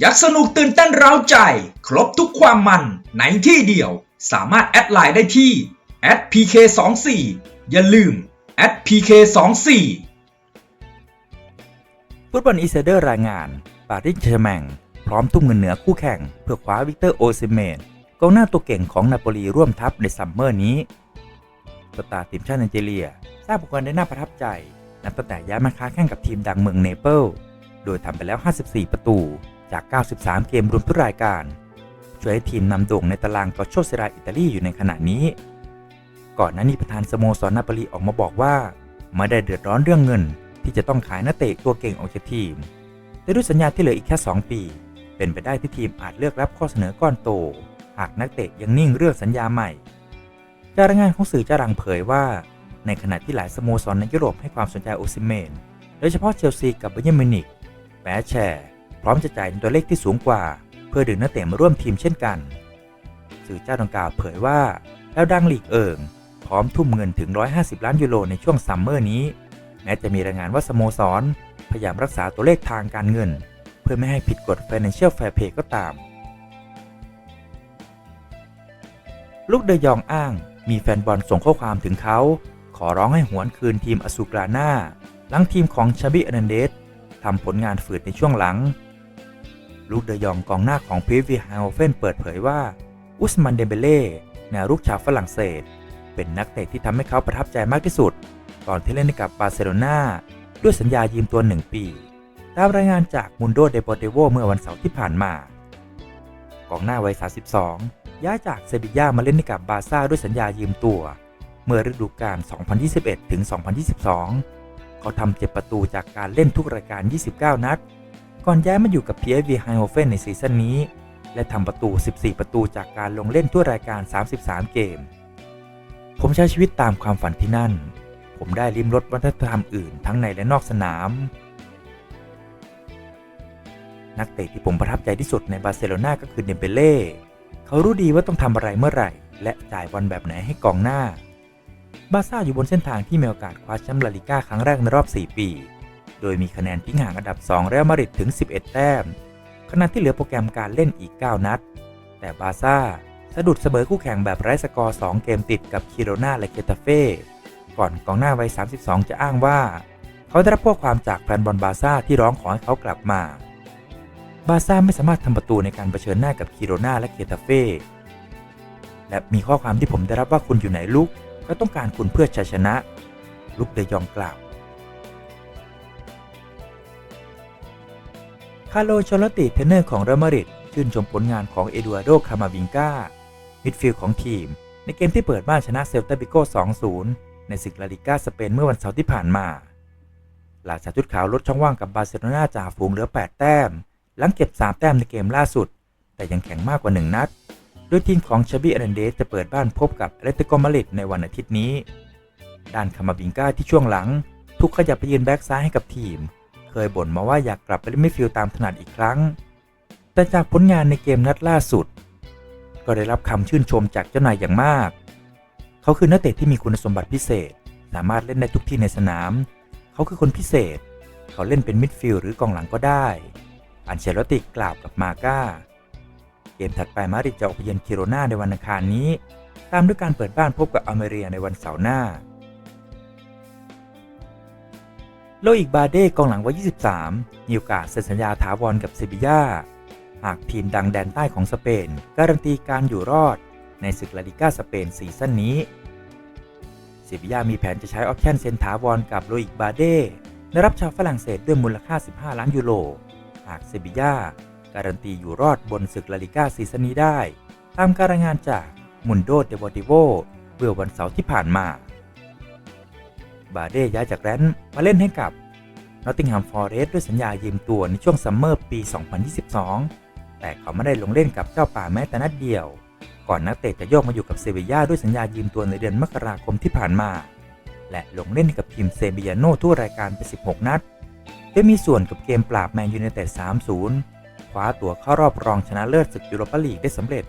อยากสนุกตื่นเต้นเร้าใจ ครบทุกความมันในที่เดียว สามารถแอดไลน์ได้ที่ @pk24 อย่าลืม @pk24 ฟุตบอลอีเซเดอร์รายงานปารีสแชร์แมง พร้อมทุ่มเงินเหนือคู่แข่ง เพื่อคว้าวิกเตอร์โอซิเมนกองหน้าตัวเก่งของนาโปลีร่วมทัพในซัมเมอร์นี้สตาร์ทีมชาติไนจีเรีย สร้างผลงานได้น่าประทับใจ นับตั้งแต่ย้ายมาค้าแข่งกับทีมดังเมืองเนเปิลโดยทำไปแล้ว 54 ประตู จาก 93 เกมรวมทุกรายการ ช่วยให้ทีมนำโด่งในตารางกอโชเซราอิตาลีอยู่ในขณะนี้ ก่อนหน้านี้ประธานสโมสรนาปลีออกมาบอกว่าไม่ได้เดือดร้อนเรื่องเงิน ที่จะต้องขายนักเตะตัวเก่งออกจากทีม แต่ด้วยสัญญาที่เหลืออีกแค่ 2 ปี เป็นไปได้ที่ทีมอาจเลือกรับข้อเสนอก้อนโต หากนักเตะยังนิ่งเรื่องสัญญาใหม่จากรายงานของสื่อจารังเผยว่า ในขณะที่หลายสโมสรในยุโรปให้ความสนใจโอซิเมน โดยเฉพาะเชลซีกับเบย์ร์มิวนิกแม้แชร์ พร้อมจะจ่ายในตัวเลขที่สูงกว่า เพื่อดึงนักเตะมาร่วมทีมเช่นกัน สื่อเจ้าดังกล่าวเผยว่า แล้วดังลีกเอิงพร้อมทุ่มเงินถึง 150 ล้านยูโรในช่วงซัมเมอร์นี้ แม้จะมีรายงานว่าสโมสร พยายามรักษาตัวเลขทางการเงิน เพื่อไม่ให้ผิดกฎ Financial Fair Play ก็ตาม ลูกเดยองอ้างมีแฟนบอลส่งข้อความถึงเขา ขอร้องให้หวนคืนทีมอสูกราน่าหลังทีมของชาบิอนันเดสทำผลงานฝืดในช่วงหลัง ลูกเดยองกองหน้าของพีวีฮาวเฟนเปิดเผยว่า อุสมันเดเบเล่แนวรุกชาวฝรั่งเศส เป็นนักเตะที่ทำให้เขาประทับใจมากที่สุด ตอนที่เล่นให้กับบาร์เซโลนาด้วยสัญญายืมตัวหนึ่งปีตามรายงานจากมุนโดเดโปเตโวเมื่อวันเสาร์ที่ผ่านมา กองหน้าวัย 32 ย้ายจากเซบีย่ามาเล่นให้กับบาร์ซ่าด้วยสัญญายืมตัว เมื่อฤดูกาล 2021 ถึง 2022 เขาทำเจ็บประตูจากการเล่นทุกรายการ 29 นัด ก่อนย้ายมาอยู่กับ PSV Eindhoven ในซีซั่นนี้ และทำประตู 14 ประตูจากการลงเล่นทั่วรายการ 33 เกม ผมใช้ชีวิตตามความฝันที่นั่น ผมได้ลิ้มรสวัฒนธรรมอื่นทั้งในและนอกสนาม นักเตะที่ผมประทับใจที่สุดในบาร์เซโลนาก็คือเดมเบเล่เขารู้ดีว่าต้องทำอะไรเมื่อไหร่ และจ่ายบอลแบบไหนให้กองหน้า บาซ่าอยู่บนเส้นทางที่มีโอกาสคว้าแชมป์ลาลิก้าครั้งแรกในรอบ 4 ปี โดยมีคะแนนทิ้งห่างอันดับ 2 เรอัลมาดริดถึง 11 แต้ม ขณะที่เหลือโปรแกรมการเล่นอีก 9 นัด แต่บาซ่าสะดุดเสมอคู่แข่งแบบไร้สกอร์ 2 เกมติดกับคิโรนาและเกตาเฟ่ ก่อนกองหน้าวัย 32 จะอ้างว่า เขาได้รับข้อความจากแฟนบอลบาซ่าที่ร้องขอให้เขากลับมา บาซ่าไม่สามารถทำประตูในการเผชิญหน้ากับคิโรนาและเกตาเฟ่และมีข้อความที่ผมได้รับว่าคุณอยู่ไหนลูกก็ต้องการคุณเพื่อชัยชนะลุกเดยองกล่าว คาร์โลชอลติเทนเนอร์ของเรอัลมาดริดชื่นชมผลงานของเอดูอาร์โดคามาวิงกามิดฟิลด์ของทีม ในเกมที่เปิดบ้านชนะเซลตาบิโก้2-0 ในศึกลาลิก้าสเปนเมื่อวันเสาร์ที่ผ่านมา หลังจากชุดขาวลดช่องว่างกับบาร์เซโลนาจ่าฝูงเหลือ 8 แต้ม หลังเก็บ 3 แต้มในเกมล่าสุด แต่ยังแข็งมากกว่า 1 นัด โดยทีมของชาบิอ r นันเดสจะเปิดบ้านพบกับเลติโกมาริดในวันอาทิตย์นี้ ด้านคามาบิงกาที่ช่วงหลัง ทุกขยับไปยืนแบ็กซ้ายให้กับทีม เคยบ่นมาว่าอยากกลับไปเล่นมิดฟิลด์ตามถนัดอีกครั้ง แต่จากผลงานในเกมนัดล่าสุด ก็ได้รับคำชื่นชมจากเจ้านายอย่างมาก เขาคือนักเตะที่มีคุณสมบัติพิเศษ สามารถเล่นได้ทุกที่ในสนาม เขาคือคนพิเศษ เขาเล่นเป็นมิดฟิลด์หรือกองหลังก็ได้ อันเชลติกล่าวกับมาก้า เกมถัดไปมาริดจะออกไปเยือนคิโรนาในวันอังคารนี้ ตามด้วยการเปิดบ้านพบกับอเมเรียในวันเสาร์หน้า โลอิกบาเด้กองหลังวัย 23 มีโอกาสเซ็นสัญญาถาวรกับเซบีย่า หากทีมดังแดนใต้ของสเปน การันตีการอยู่รอด ในศึกลาลิก้าสเปนซีซั่นนี้ เซบีย่ามีแผนจะใช้ออปชั่นเซ็นถาวรกับโลอิกบาเด้ได้รับชาวฝรั่งเศสด้วยมูลค่า 15 ล้านยูโร หากเซบีย่าการันตีอยู่รอดบนศึกลาลิก้าซีซั่นนี้ได้ ตามการรายงานจากมุนโดเดวอติโวเมื่อวันเสาร์ที่ผ่านมา บาเด้ย้ายจากแรนท์มาเล่นให้กับนอตติงแฮมฟอร์เรสด้วยสัญญายืมตัวในช่วงซัมเมอร์ปี 2022 แต่เขาไม่ได้ลงเล่นกับเจ้าป่าแม้แต่นัดเดียว ก่อนนักเตะจะโยกมาอยู่กับเซบีย่าด้วยสัญญายืมตัวในเดือนมกราคมที่ผ่านมา และลงเล่นให้กับทีมเซบียาโนทั่วรายการไป 16 นัดโดยมีส่วนกับเกมปราบแมนยูไนเต็ด 3-0 คว้าตัวเข้ารอบรองชนะเลิศศึกยูโรปาลีกได้สำเร็จ